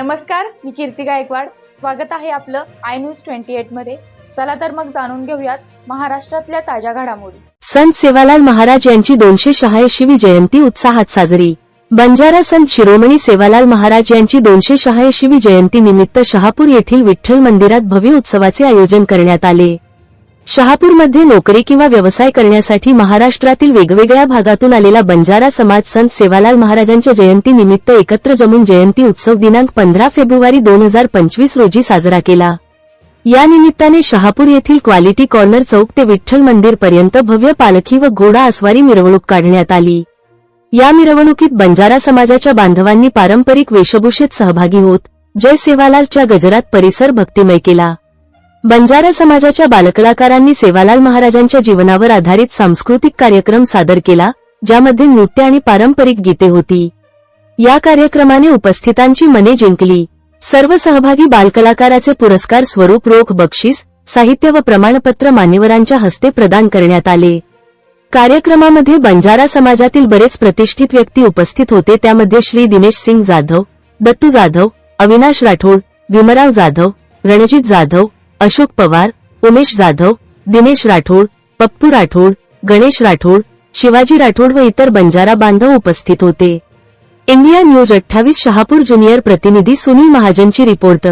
नमस्कार मी कीर्ती गायकवाड. स्वागत आहे आपलं आय न्यूज ट्वेंटी एटमध्ये. चला तर मग जाणून घेऊयात महाराष्ट्रातल्या ताज्या घडामोडी. संत सेवालाल महाराज यांची दोनशे शहाऐंशीवी जयंती उत्साहात साजरी. बंजारा संत शिरोमणी सेवालाल महाराज यांची दोनशे शहाऐंशीवी जयंती निमित्त शहापूर येथील विठ्ठल मंदिरात भव्य उत्सवाचे आयोजन करण्यात आले. शहापूरमध्ये नोकरी किंवा व्यवसाय करण्यासाठी महाराष्ट्रातील वेगवेगळ्या भागातून आलेला बंजारा समाज संत सेवालाल महाराजांच्या जयंतीनिमित्त एकत्र जमून जयंती उत्सव दिनांक पंधरा फेब्रुवारी दोन हजार पंचवीस रोजी साजरा केला. या निमित्ताने शहापूर येथील क्वालिटी कॉर्नर चौक ते विठ्ठल मंदिर पर्यंत भव्य पालखी व घोडा आसवारी मिरवणूक काढण्यात आली. या मिरवणुकीत बंजारा समाजाच्या बांधवांनी पारंपरिक वेशभूषेत सहभागी होत जय सेवालालच्या गजरात परिसर भक्तिमय केला. बंजारा समाजाच्या बालकलाकारांनी सेवालाल महाराजांच्या जीवनावर आधारित सांस्कृतिक कार्यक्रम सादर केला ज्यामध्ये नृत्य आणि पारंपरिक गीते होती. या कार्यक्रमाने उपस्थितांची मने जिंकली. सर्व सहभागी बालकलाकाराचे पुरस्कार स्वरूप रोख बक्षीस साहित्य व प्रमाणपत्र मान्यवरांच्या हस्ते प्रदान करण्यात आले. कार्यक्रमामध्ये बंजारा समाजातील बरेच प्रतिष्ठित व्यक्ती उपस्थित होते. त्यामध्ये श्री दिनेश सिंग जाधव दत्तू जाधव अविनाश राठोड भीमराव जाधव रणजित जाधव अशोक पवार उमेश जाधव दिनेश राठोड पप्पू राठोड गणेश राठोड शिवाजी राठोड व इतर बंजारा बांधव उपस्थित होते. इंडिया न्यूज अठ्ठावीस शहापूर ज्युनियर प्रतिनिधी सुनील महाजनची रिपोर्ट